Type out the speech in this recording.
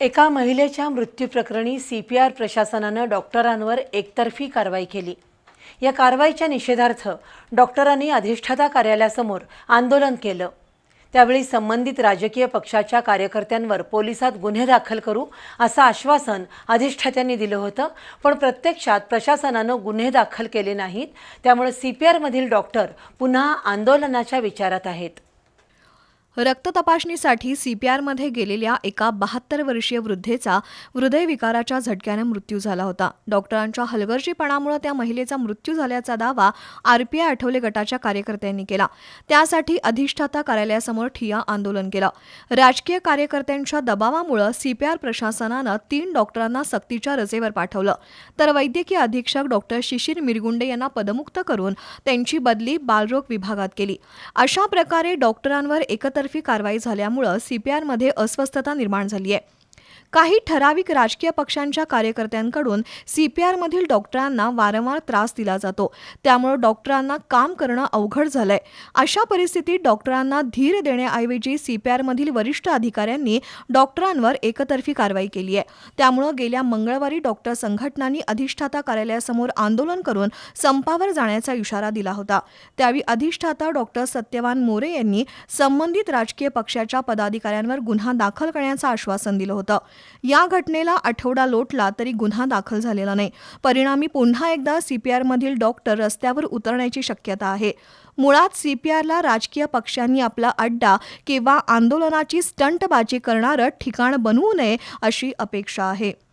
एका महिलेच्या मृत्यूप्रकरणी सी पी आर प्रशासनानं डॉक्टरांवर एकतर्फी कारवाई केली. या कारवाईच्या निषेधार्थ डॉक्टरांनी अधिष्ठाता कार्यालयासमोर आंदोलन केलं. त्यावेळी संबंधित राजकीय पक्षाच्या कार्यकर्त्यांवर पोलिसात गुन्हे दाखल करू असं आश्वासन अधिष्ठात्यांनी दिलं होतं पण प्रत्यक्षात प्रशासनानं गुन्हे दाखल केले नाहीत. त्यामुळे सी पी आरमधील डॉक्टर पुन्हा आंदोलनाच्या विचारात आहेत. रक्त तपासणीसाठी सीपीआरमध्ये गेलेल्या एका बहात्तर वर्षीय वृद्धेचा हृदयविकाराच्या झटक्याने मृत्यू झाला होता. डॉक्टरांच्या हलगर्जीपणामुळे त्या महिलेचा मृत्यू झाल्याचा दावा आरपीआय आठवले गटाच्या कार्यकर्त्यांनी केला. त्यासाठी अधिष्ठाता कार्यालयासमोर ठिया आंदोलन केलं. राजकीय कार्यकर्त्यांच्या दबावामुळे सीपीआर प्रशासनानं तीन डॉक्टरांना सक्तीच्या रजेवर पाठवलं. तर वैद्यकीय अधीक्षक डॉक्टर शिशिर मिरगुंडे यांना पदमुक्त करून त्यांची बदली बालरोग विभागात केली. अशा प्रकारे डॉक्टरांवर एकत्र तर्फी कारवाई झाल्यामुळं सीपीआरमध्ये अस्वस्थता निर्माण झाली आहे काही ठराविक राजकीय पक्षांच्या कार्यकर्त्यांकडून सीपीआरमधील डॉक्टरांना वारंवार त्रास दिला जातो. त्यामुळे डॉक्टरांना काम करणं अवघड झालंय. अशा परिस्थितीत डॉक्टरांना धीर देण्याऐवजी सीपीआरमधील वरिष्ठ अधिकाऱ्यांनी डॉक्टरांवर एकतर्फी कारवाई केली आहे. त्यामुळं गेल्या मंगळवारी डॉक्टर संघटनांनी अधिष्ठाता कार्यालयासमोर आंदोलन करून संपावर जाण्याचा इशारा दिला होता. त्यावेळी अधिष्ठाता डॉक्टर सत्यवान मोरे यांनी संबंधित राजकीय पक्षाच्या पदाधिकाऱ्यांवर गुन्हा दाखल करण्याचं आश्वासन दिलं होतं. या घटनेला आठवडा लोटला तरी गुन्हा दाखल झालेला नाही. परिणामी पुन्हा एकदा सीपीआरमधील डॉक्टर रस्त्यावर उतरण्याची शक्यता आहे. मुळात सीपीआरला राजकीय पक्षांनी आपला अड्डा किंवा आंदोलनाची स्टंटबाजी करणारं ठिकाण बनवू नये अशी अपेक्षा आहे.